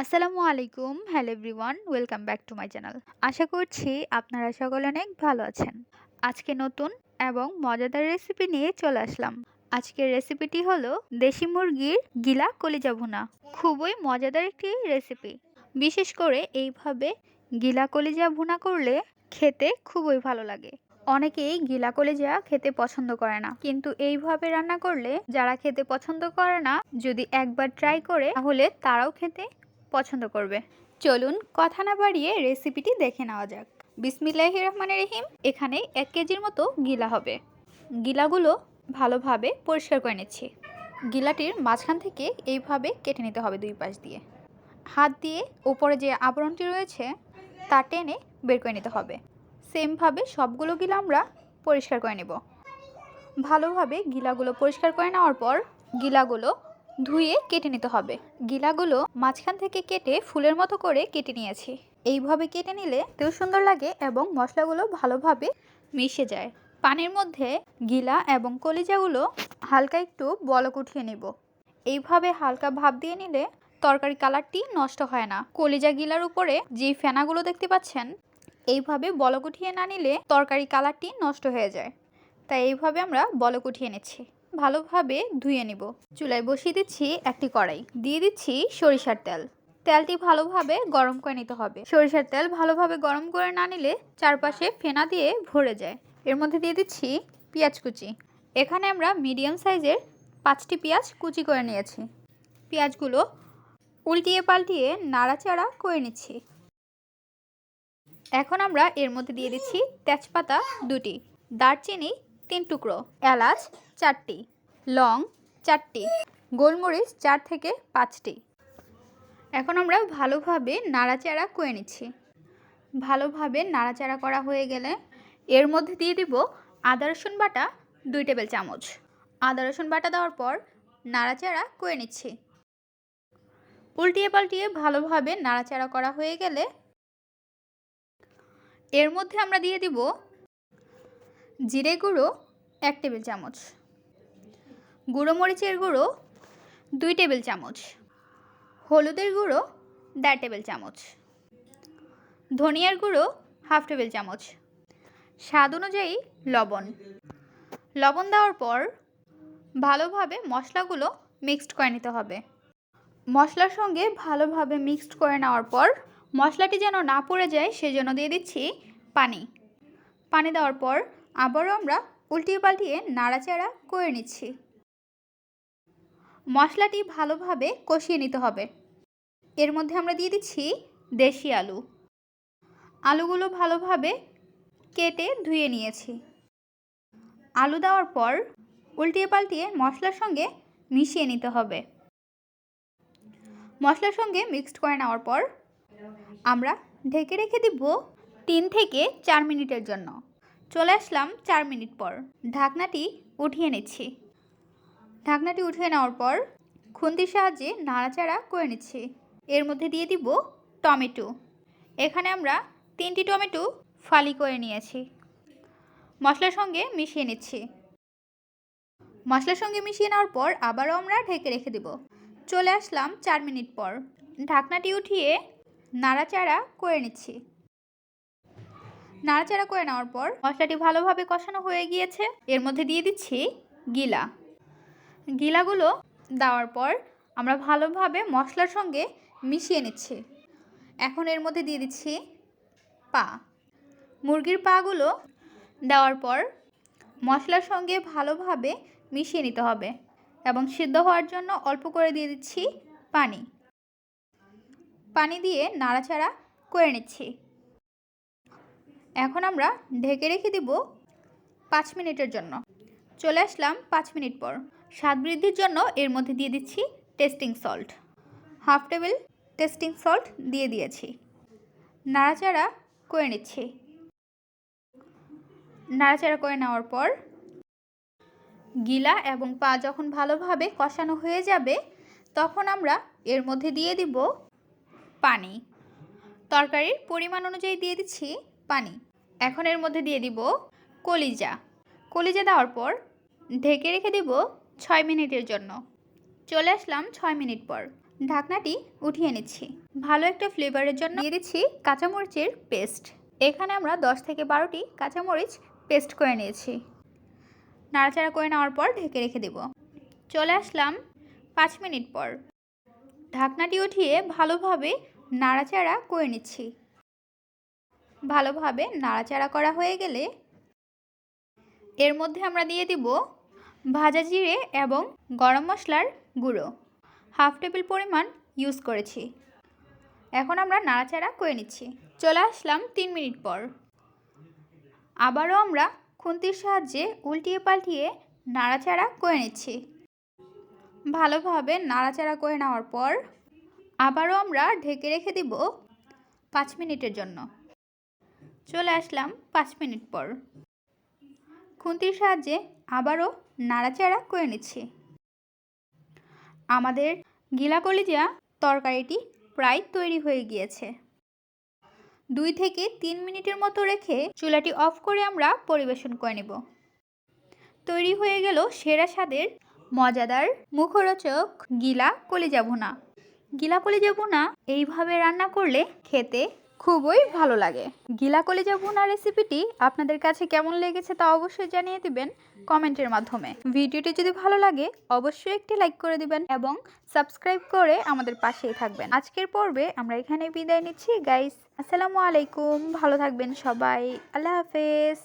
আসসালামু আলাইকুম, hello everyone, welcome back to my channel. আশা করছি আপনারা সকলে অনেক ভালো আছেন। আজকে নতুন এবং মজাদার রেসিপি নিয়ে চলে আসলাম। আজকের রেসিপিটি হলো দেশি মুরগির গিলা কলিজা ভুনা। খুবই মজাদার একটি রেসিপি। বিশেষ করে এইভাবে গিলা কলিজা ভুনা করলে খেতে খুবই ভালো লাগে। অনেকেই গিলা কলিজা খেতে পছন্দ করে না। কিন্তু এইভাবে রান্না করলে যারা খেতে পছন্দ করে না, যদি একবার ট্রাই করে, তাহলে তারাও খেতে পছন্দ করবে। চলুন কথা না বাড়িয়ে রেসিপিটি দেখে নেওয়া যাক। বিসমিল্লাহ রহমান রহিম, এখানে এক কেজির মতো গিলা হবে। গিলাগুলো ভালোভাবে পরিষ্কার করে নিচ্ছি। গিলাটির মাঝখান থেকে এইভাবে কেটে নিতে হবে দুই পাশ দিয়ে। হাত দিয়ে ওপরে যে আবরণটি রয়েছে, তা টেনে বের করে নিতে হবে। সেমভাবে সবগুলো গিলা আমরা পরিষ্কার করে নেব। ভালোভাবে গিলাগুলো পরিষ্কার করে নেওয়ার পর গিলাগুলো ধুয়ে কেটে নিতে হবে। গিলাগুলো মাঝখান থেকে কেটে ফুলের মতো করে কেটে নিয়েছি। এইভাবে কেটে নিলে তেও সুন্দর লাগে এবং মশলাগুলো ভালোভাবে মিশে যায়। পানির মধ্যে গিলা এবং কলিজাগুলো হালকা একটু বলক উঠিয়ে নেব। এইভাবে হালকা ভাব দিয়ে নিলে তরকারি কালারটি নষ্ট হয় না। কলিজা গিলার উপরে যে ফেনাগুলো দেখতে পাচ্ছেন, এইভাবে বলক উঠিয়ে না নিলে তরকারি কালারটি নষ্ট হয়ে যায়। তাই এইভাবে আমরা বলক উঠিয়ে নিচ্ছি। ভালোভাবে ধুয়ে নিব। চুলায় বসিয়ে দিচ্ছি একটি কড়াই। দিয়ে দিচ্ছি সরিষার তেল। তেলটি ভালোভাবে গরম করে নিতে হবে। সরিষার তেল ভালোভাবে গরম করে না নিলে চারপাশে ফেনা দিয়ে ভরে যায়। এর মধ্যে দিয়ে দিচ্ছি পেঁয়াজ কুচি। এখানে আমরা মিডিয়াম সাইজের পাঁচটি পেঁয়াজ কুচি করে নিয়েছি। পেঁয়াজগুলো উল্টিয়ে পাল্টিয়ে নাড়াচাড়া করে নিচ্ছি। এখন আমরা এর মধ্যে দিয়ে দিচ্ছি তেজপাতা দুটি। দারচিনি তিন টুকরো, এলাচ চারটি, লং চারটি, গোলমরিচ চার থেকে পাঁচটি। এখন আমরা ভালোভাবে নাড়াচাড়া করে নিচ্ছি। ভালোভাবে নাড়াচাড়া করা হয়ে গেলে এর মধ্যে দিয়ে দিব আদা, রসুন বাটা দুই টেবিল চামচ। আদা, রসুন বাটা দেওয়ার পর নাড়াচাড়া করে নিচ্ছি। উল্টিয়ে পাল্টিয়ে ভালোভাবে নাড়াচাড়া করা হয়ে গেলে এর মধ্যে আমরা দিয়ে দিব জিরে গুঁড়ো, এক টেবিল চামচ। গুঁড়ো মরিচের গুঁড়ো, দুই টেবিল চামচ। হলুদের গুঁড়ো, দেড় টেবিল চামচ। ধনিয়ার গুঁড়ো, হাফ টেবিল চামচ। স্বাদ অনুযায়ী লবণ। লবণ দেওয়ার পর ভালোভাবে মশলাগুলো মিক্সড করে নিতে হবে। মশলার সঙ্গে ভালোভাবে মিক্সড করে নেওয়ার পর মশলাটি যেন না পড়ে যায়, সেজন্য দিয়ে দিচ্ছি পানি। পানি দেওয়ার পর আবারও আমরা উল্টিয়ে পাল্টিয়ে নাড়াচাড়া করে নিচ্ছি। মশলাটি ভালোভাবে কষিয়ে নিতে হবে। এর মধ্যে আমরা দিয়ে দিচ্ছি দেশি আলু। আলুগুলো ভালোভাবে কেটে ধুয়ে নিয়েছি। আলু দেওয়ার পর উল্টিয়ে পাল্টিয়ে মশলার সঙ্গে মিশিয়ে নিতে হবে। মশলার সঙ্গে মিক্সড করে নেওয়ার পর আমরা ঢেকে রেখে দিব তিন থেকে চার মিনিটের জন্য। চলে আসলাম চার মিনিট পর। ঢাকনাটি উঠিয়ে নিচ্ছি। ঢাকনাটি উঠিয়ে নেওয়ার পর খুন্তির সাহায্যে নাড়াচাড়া করে নিচ্ছি। এর মধ্যে দিয়ে দিব টমেটো। এখানে আমরা তিনটি টমেটো ফালি করে নিয়েছি। মশলার সঙ্গে মিশিয়ে নিচ্ছি। মশলার সঙ্গে মিশিয়ে নেওয়ার পর আবারও আমরা ঢেকে রেখে দেব। চলে আসলাম চার মিনিট পর। ঢাকনাটি উঠিয়ে নাড়াচাড়া করে নিচ্ছি। নাড়াচাড়া করে নেওয়ার পর মশলাটি ভালোভাবে কষানো হয়ে গিয়েছে। এর মধ্যে দিয়ে দিচ্ছি গিলা। গিলাগুলো দেওয়ার পর আমরা ভালোভাবে মশলার সঙ্গে মিশিয়ে নিচ্ছি। এখন এর মধ্যে দিয়ে দিচ্ছি পা। মুরগির পাগুলো দেওয়ার পর মশলার সঙ্গে ভালোভাবে মিশিয়ে নিতে হবে এবং সিদ্ধ হওয়ার জন্য অল্প করে দিয়ে দিচ্ছি পানি। পানি দিয়ে নাড়াচাড়া করে নিচ্ছি। এখন আমরা ঢেকে রেখে দিব পাঁচ মিনিটের জন্য। চলে আসলাম পাঁচ মিনিট পর। স্বাদ বৃদ্ধির জন্য এর মধ্যে দিয়ে দিচ্ছি tasting salt. Half table tasting salt দিয়ে দিয়েছি। নাড়াচাড়া করে নিচ্ছি। নাড়াচাড়া করে নেওয়ার পর গিলা এবং পা যখন ভালোভাবে কষানো হয়ে যাবে, তখন আমরা এর মধ্যে দিয়ে দিব পানি। তরকারির পরিমাণ অনুযায়ী দিয়ে দিচ্ছি পানি। এখন এর মধ্যে দিয়ে দিব কলিজা। কলিজা দেওয়ার পর ঢেকে রেখে দিব ছয় মিনিটের জন্য। চলে আসলাম ছয় মিনিট পর। ঢাকনাটি উঠিয়ে নিচ্ছি। ভালো একটা ফ্লেভারের জন্য দিয়ে দিচ্ছি কাঁচামরিচের পেস্ট এখানে আমরা দশ থেকে বারোটি কাঁচামরিচ পেস্ট করে নিয়েছি। নাড়াচাড়া করে নেওয়ার পর ঢেকে রেখে দেব। চলে আসলাম পাঁচ মিনিট পর। ঢাকনাটি উঠিয়ে ভালোভাবে নাড়াচাড়া করে নিচ্ছি। ভালোভাবে নাড়াচাড়া করা হয়ে গেলে এর মধ্যে আমরা দিয়ে দিব ভাজা জিরে এবং গরম মশলার গুঁড়ো। হাফ টেবিল পরিমাণ ইউজ করেছি। এখন আমরা নাড়াচাড়া করে নিচ্ছি। চলে আসলাম তিন মিনিট পর। আবারও আমরা খুন্তির সাহায্যে উল্টিয়ে পাল্টিয়ে নাড়াচাড়া করে নিচ্ছি। ভালোভাবে নাড়াচাড়া করে নেওয়ার পর আবারও আমরা ঢেকে রেখে দিব পাঁচ মিনিটের জন্য। চলে আসলাম পাঁচ মিনিট পর। খুন্তির সাহায্যে আবারও নাড়াচাড়া করে নিচ্ছি। আমাদের গিলা কলিজা তরকারিটি প্রায় তৈরি হয়ে গিয়েছে। দুই থেকে তিন মিনিটের মতো রেখে চুলাটি অফ করে আমরা পরিবেশন করে নেব। তৈরি হয়ে গেল সেরা স্বাদের মজাদার মুখরোচক গিলা কলিজা ভুনা। গিলা কলিজা ভুনা এইভাবে রান্না করলে খেতে খুবই ভালো লাগে। গিলা কলিজা ভুনা রেসিপিটি আপনাদের কাছে কেমন লেগেছে তা অবশ্যই জানিয়ে দিবেন কমেন্টের মাধ্যমে। ভিডিওটি যদি ভালো লাগে, অবশ্যই একটি লাইক করে দিবেন এবং সাবস্ক্রাইব করে আমাদের পাশেই থাকবেন। আজকের পর্বে আমরা এখানে বিদায় নিচ্ছি। গাইস, আসসালামু আলাইকুম। ভালো থাকবেন সবাই। আল্লাহ হাফেজ।